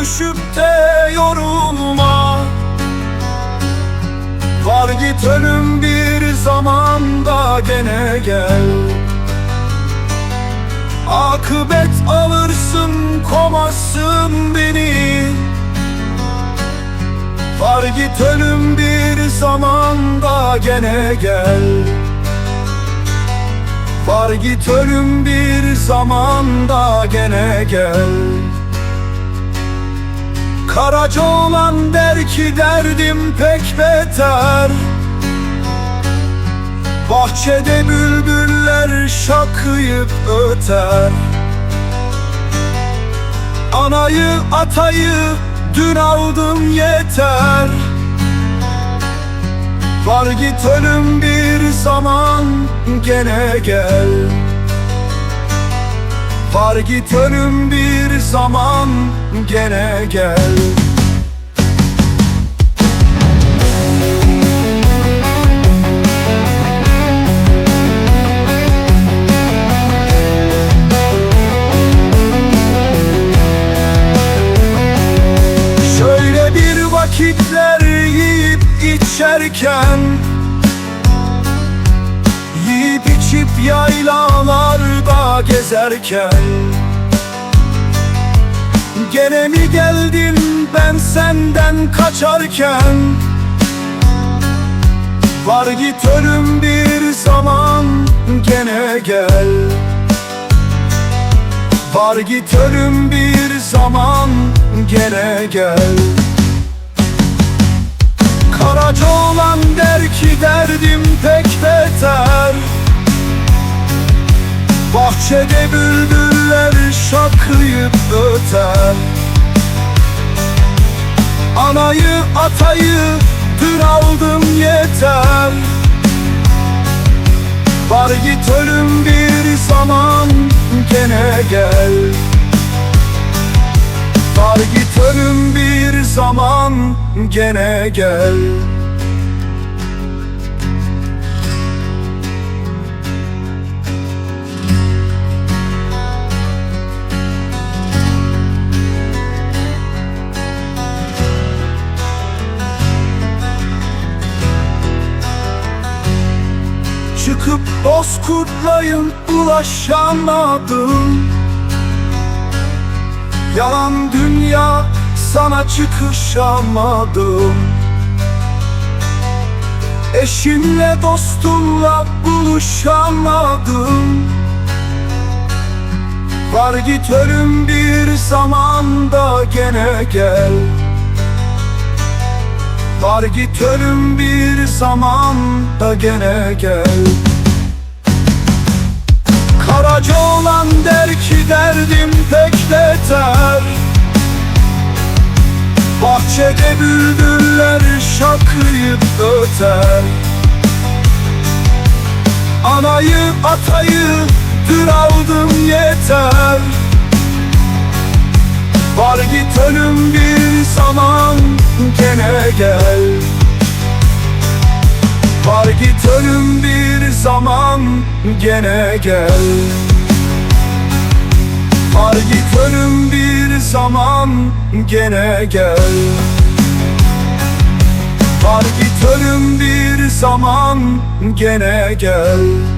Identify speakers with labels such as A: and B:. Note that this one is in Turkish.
A: düşüp de yorulma. Var git ölüm bir zamanda gene gel. Akıbet alırsın komazsın beni. Var git ölüm bir zamanda gene gel. Var git ölüm bir zamanda gene gel Karaca olan der ki derdim pek beter. Bahçede bülbüller şakıyıp öter. Anayı atayı dün aldım yeter. Var git ölüm bir zaman gene gel Var git ölüm bir zaman gene gel. Şöyle bir vakitler yiyip içerken İçip yaylalarda gezerken Gene mi geldin ben senden kaçarken? Var git ölüm bir zaman gene gel. Var git ölüm bir zaman gene gel. Karaca olan der ki derdim Bahçede bülbüller şakıyıp öter Anayı atayı dün aldım yeter Var git ölüm bir zaman gene gel Var git ölüm bir zaman gene gel Çıkıp bozkurtlayın ulaşamadım. Yalan dünya sana çıkışamadım. Eşimle dostumla buluşamadım. Var git ölüm bir zamanda gene gel. Var git ölüm bir zamanda gene gel Karaca olan der ki derdim pek beter. Bahçede bülbüller şakıyıp öter. Anayı atayı dün aldım yeter. Var git ölüm bir zaman gene gel. Var git ölüm bir gene gel. Var git ölüm bir zaman gene gel. Var git ölüm bir zaman gene gel